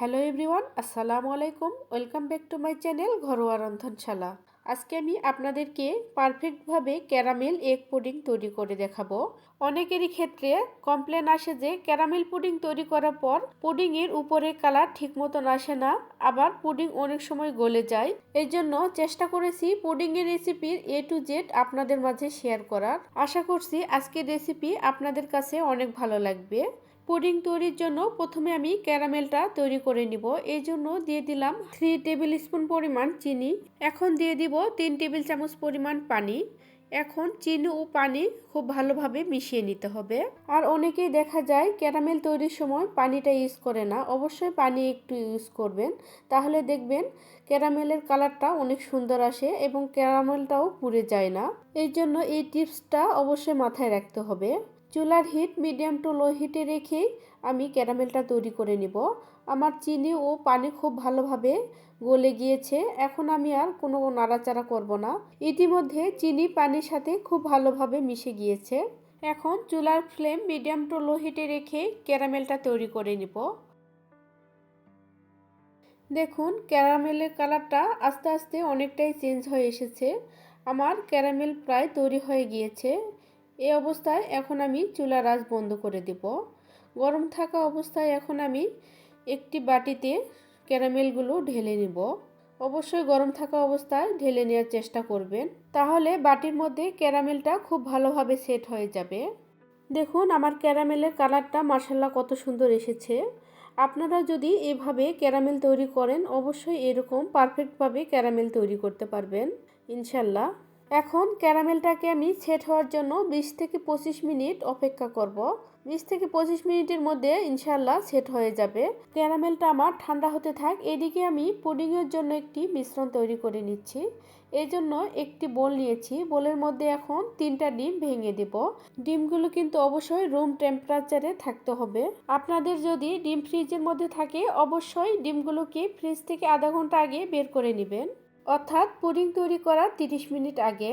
Hello everyone আসসালামু আলাইকুম welcome back to my channel ঘরোয়া রন্ধনশালা আজকে আমি আপনাদেরকে পারফেক্টভাবে ক্যারামেল এগ পুডিং তৈরি করে দেখাবো। অনেকেরই ক্ষেত্রে কমপ্লেন আসে যে ক্যারামেল পুডিং তৈরি করার পর পুডিংয়ের উপরে কালার ঠিক মতন আসে না, আবার পুডিং অনেক সময় গলে যায়। এই জন্য চেষ্টা করেছি পুডিংয়ের রেসিপির এ টু জেড আপনাদের মাঝে শেয়ার করার। আশা করছি আজকের রেসিপি আপনাদের কাছে অনেক ভালো লাগবে। পুডিং তৈরির জন্য প্রথমে আমি ক্যারামেলটা তৈরি করে নিব। এই জন্য দিয়ে দিলাম থ্রি টেবিল স্পুন পরিমাণ চিনি। এখন দিয়ে দিব তিন টেবিল চামচ পরিমাণ পানি। এখন চিনি ও পানি খুব ভালোভাবে মিশিয়ে নিতে হবে। আর অনেকেই দেখা যায় ক্যারামেল তৈরির সময় পানিটা ইউজ করে না। অবশ্যই পানি একটু ইউজ করবেন। তাহলে দেখবেন ক্যারামেলের কালারটা অনেক সুন্দর আসে এবং ক্যারামেলটাও পুড়ে যায় না। এই জন্য এই টিপসটা অবশ্যই মাথায় রাখতে হবে। চুলার হিট, মিডিয়াম টু লো হিটে রেখেই আমি ক্যারামেলটা তৈরি করে নিব। আমার চিনি ও পানি খুব ভালোভাবে গলে গিয়েছে। এখন আমি আর কোনো নাড়াচাড়া করব না। ইতিমধ্যে চিনি, পানির সাথে খুব ভালোভাবে মিশে গিয়েছে। এখন চুলার ফ্লেম মিডিয়াম টু লো হিটে রেখে ক্যারামেলটা তৈরি করে নিব। দেখুন, ক্যারামেলের কালারটা আস্তে আস্তে অনেকটাই চেঞ্জ হয়ে এসেছে। আমার ক্যারামেল প্রায় তৈরি হয়ে গিয়েছে। এই অবস্থায় এখন আমি চুলা রাজ বন্ধ করে দেব। গরম থাকা অবস্থায় এখন আমি একটি বাটিতে ক্যারামেলগুলো ঢেলে নিব। অবশ্যই গরম থাকা অবস্থায় ঢেলে নেওয়ার চেষ্টা করবেন। তাহলে বাটির মধ্যে ক্যারামেলটা খুব ভালোভাবে সেট হয়ে যাবে। দেখুন, আমার ক্যারামেলের কালারটা মার্শাল্লাহ কত সুন্দর এসেছে। আপনারা যদি এভাবে ক্যারামেল তৈরি করেন, অবশ্যই এরকম পারফেক্টভাবে ক্যারামেল তৈরি করতে পারবেন ইনশাল্লাহ এখন ক্যারামেলটাকে আমি সেট হওয়ার জন্য বিশ থেকে পঁচিশ মিনিট অপেক্ষা করব। বিশ থেকে পঁচিশ মিনিটের মধ্যে ইনশাল্লাহ সেট হয়ে যাবে। ক্যারামেলটা আমার ঠান্ডা হতে থাক। এদিকে আমি পুডিংয়ের জন্য একটি মিশ্রণ তৈরি করে নিচ্ছি। এই জন্য একটি বোল নিয়েছি। বোলের মধ্যে এখন তিনটা ডিম ভেঙে দেব। ডিমগুলো কিন্তু অবশ্যই রুম টেম্পারেচারে থাকতে হবে। আপনাদের যদি ডিম ফ্রিজের মধ্যে থাকে, অবশ্যই ডিমগুলোকে ফ্রিজ থেকে আধা ঘণ্টা আগে বের করে নেবেন। অর্থাৎ পুডিং তৈরি করার 30 মিনিট আগে।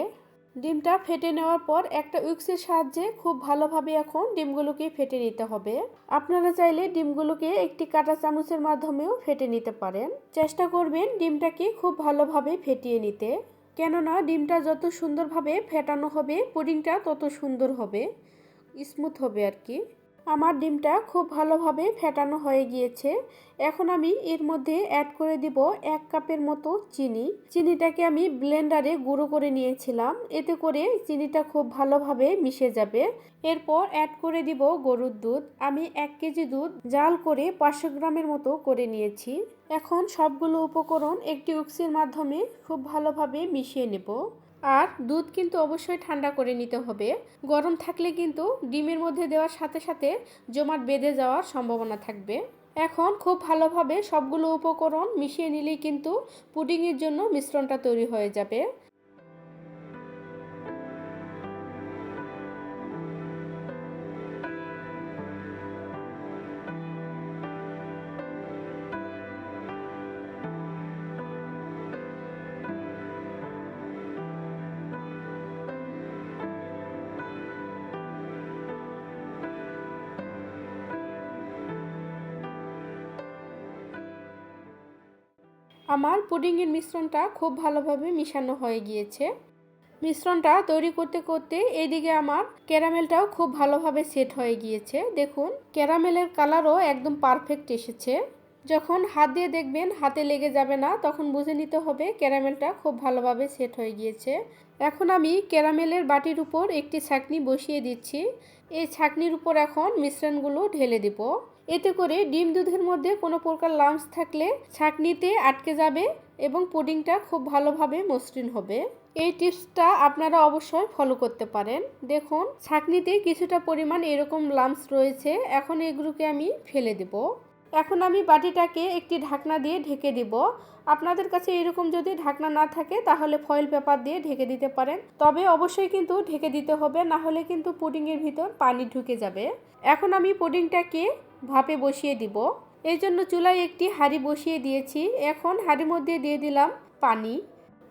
ডিমটা ফেটে নেওয়ার পর একটা উইক্সের সাহায্যে খুব ভালোভাবে এখন ডিমগুলোকে ফেটে নিতে হবে। আপনারা চাইলে ডিমগুলোকে একটি কাঁটা চামচের মাধ্যমেও ফেটে নিতে পারেন। চেষ্টা করবেন ডিমটাকে খুব ভালোভাবে ফেটিয়ে নিতে। কেননা ডিমটা যত সুন্দরভাবে ফেটানো হবে, পুডিংটা তত সুন্দর হবে, স্মুথ হবে আর কি। আমার ডিমটা খুব ভালোভাবে ফেটানো হয়ে গিয়েছে। এখন আমি এর মধ্যে অ্যাড করে দিব এক কাপের মতো চিনি। চিনিটাকে আমি ব্লেন্ডারে গুঁড়ো করে নিয়েছিলাম। এতে করে চিনিটা খুব ভালোভাবে মিশে যাবে। এরপর অ্যাড করে দিব গরুর দুধ। আমি এক কেজি দুধ জাল করে পাঁচশো গ্রামের মতো করে নিয়েছি। এখন সবগুলো উপকরণ একটি উক্সির মাধ্যমে খুব ভালোভাবে মিশিয়ে নেব। আর দুধ কিন্তু অবশ্যই ঠান্ডা করে নিতে হবে। গরম থাকলে কিন্তু ডিমের মধ্যে দেওয়ার সাথে সাথে জমাট বেঁধে যাওয়ার সম্ভাবনা থাকবে। এখন খুব ভালোভাবে সবগুলো উপকরণ মিশিয়ে নিলেই কিন্তু পুডিংয়ের জন্য মিশ্রণটা তৈরি হয়ে যাবে। আমার পুডিংয়ের মিশ্রণটা খুব ভালোভাবে মিশানো হয়ে গিয়েছে। মিশ্রণটা তৈরি করতে করতে এইদিকে আমার ক্যারামেলটাও খুব ভালোভাবে সেট হয়ে গিয়েছে। দেখুন, ক্যারামেলের কালারও একদম পারফেক্ট এসেছে। যখন হাত দিয়ে দেখবেন হাতে লেগে যাবে না, তখন বুঝে নিতে হবে ক্যারামেলটা খুব ভালোভাবে সেট হয়ে গিয়েছে। এখন আমি ক্যারামেলের বাটির উপর একটি ছাকনি বসিয়ে দিচ্ছি। এই ছাকনির উপর এখন মিশ্রণগুলো ঢেলে দিব। এতে করে ডিম দুধের মধ্যে কোনো প্রকার লামস থাকলে ছাঁকনিতে আটকে যাবে এবং পুডিংটা খুব ভালোভাবে মসৃণ হবে। এই টিপসটা আপনারা অবশ্যই ফলো করতে পারেন। দেখুন, ছাঁকনিতে কিছুটা পরিমাণ এরকম লামস রয়েছে। এখন এগুলোকে আমি ফেলে দেব। এখন আমি বাটিটাকে একটি ঢাকনা দিয়ে ঢেকে দিব। আপনাদের কাছে এরকম যদি ঢাকনা না থাকে, তাহলে ফয়েল পেপার দিয়ে ঢেকে দিতে পারেন। তবে অবশ্যই কিন্তু ঢেকে দিতে হবে, না হলে কিন্তু পুডিংয়ের ভিতর পানি ঢুকে যাবে। এখন আমি পুডিংটাকে ভাপে বসিয়ে দিব। এই জন্য চুলায় একটি হাঁড়ি বসিয়ে দিয়েছি। এখন হাঁড়ির মধ্যে দিয়ে দিলাম পানি।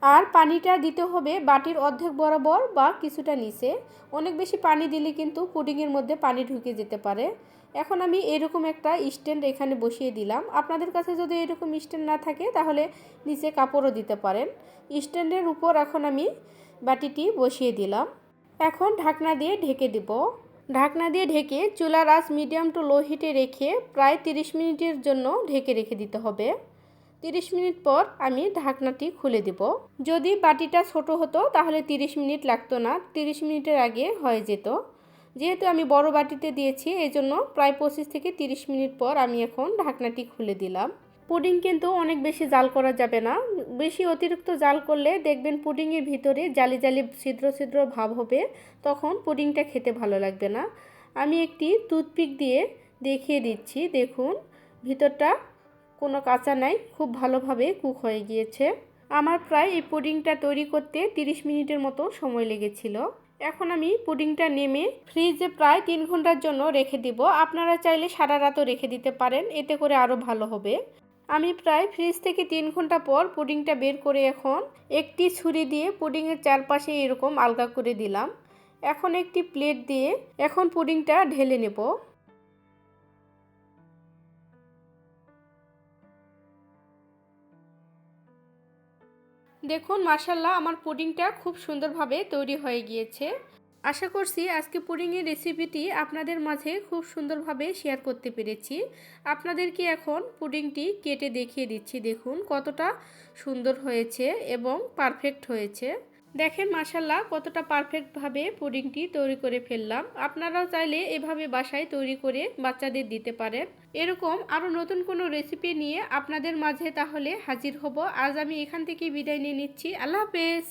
আর পানিটা দিতে হবে বাটির অর্ধেক বরাবর বা কিছুটা নিচে। অনেক বেশি পানি দিলে কিন্তু পুডিংয়ের মধ্যে পানি ঢুকে যেতে পারে। এখন আমি এরকম একটা স্ট্যান্ড এখানে বসিয়ে দিলাম। আপনাদের কাছে যদি এরকম স্ট্যান্ড না থাকে, তাহলে নিচে কাপড়ও দিতে পারেন। স্ট্যান্ডের উপর এখন আমি বাটিটি বসিয়ে দিলাম। এখন ঢাকনা দিয়ে ঢেকে দিব। ঢাকনা দিয়ে ঢেকে চুলার আঁচ মিডিয়াম টু লো হিটে রেখে প্রায় 30 মিনিটের জন্য ঢেকে রেখে দিতে হবে। 30 মিনিট পর আমি ঢাকনাটি খুলে দিব। যদি বাটিটা ছোট হতো তাহলে 30 মিনিট লাগতো না 30 মিনিটের আগে হয়ে যেত। যেহেতু আমি বড় বাটিতে দিয়েছি এই জন্য প্রায় পঁচিশ থেকে 30 মিনিট পর আমি এখন ঢাকনাটি খুলে দিলাম। পুডিং কিন্তু অনেক বেশি জাল করা যাবে না। বেশি অতিরিক্ত জাল করলে দেখবেন পুডিংয়ের ভিতরে জালি জালি ছিদ্র ছিদ্র ভাব হবে, তখন পুডিংটা খেতে ভালো লাগবে না। আমি একটি টুথপিক দিয়ে দেখিয়ে দিচ্ছি, দেখুন। ভিতরটা কোনো কাঁচা নাই, খুব ভালোভাবে কুক হয়ে গিয়েছে। আমার প্রায় এই পুডিংটা তৈরি করতে 30 মিনিটের মতো সময় লেগেছিল। এখন আমি পুডিংটা নেমে ফ্রিজে প্রায় তিন ঘণ্টার জন্য রেখে দিব। আপনারা চাইলে সারা রাতও রেখে দিতে পারেন, এতে করে আরও ভালো হবে। আমি প্রায় ফ্রিজ থেকে তিন ঘণ্টা পর পুডিংটা বের করে এখন একটি ছুরি দিয়ে পুডিংয়ের চারপাশে এরকম আলগা করে দিলাম। এখন একটি প্লেট দিয়ে এখন পুডিংটা ঢেলে নেব। দেখুন মার্শাল্লাহ আমার পুডিংটা খুব সুন্দরভাবে তৈরি হয়ে গিয়েছে। আশা করছি আজকে পুডিংয়ের রেসিপিটি আপনাদের মাঝে খুব সুন্দরভাবে শেয়ার করতে পেরেছি। আপনাদেরকে এখন পুডিংটি কেটে দেখিয়ে দিচ্ছি। দেখুন কতটা সুন্দর হয়েছে এবং পারফেক্ট হয়েছে। দেখেন মাসাল্লাহ কতটা পারফেক্টভাবে পুডিংটি তৈরি করে ফেললাম। আপনারাও চাইলে এভাবে বাসায় তৈরি করে বাচ্চাদের দিতে পারেন। এরকম আরও নতুন কোনো রেসিপি নিয়ে আপনাদের মাঝে তাহলে হাজির হব। আজ আমি এখান থেকে বিদায় নিয়ে নিচ্ছি। আল্লাহ হাফেজ!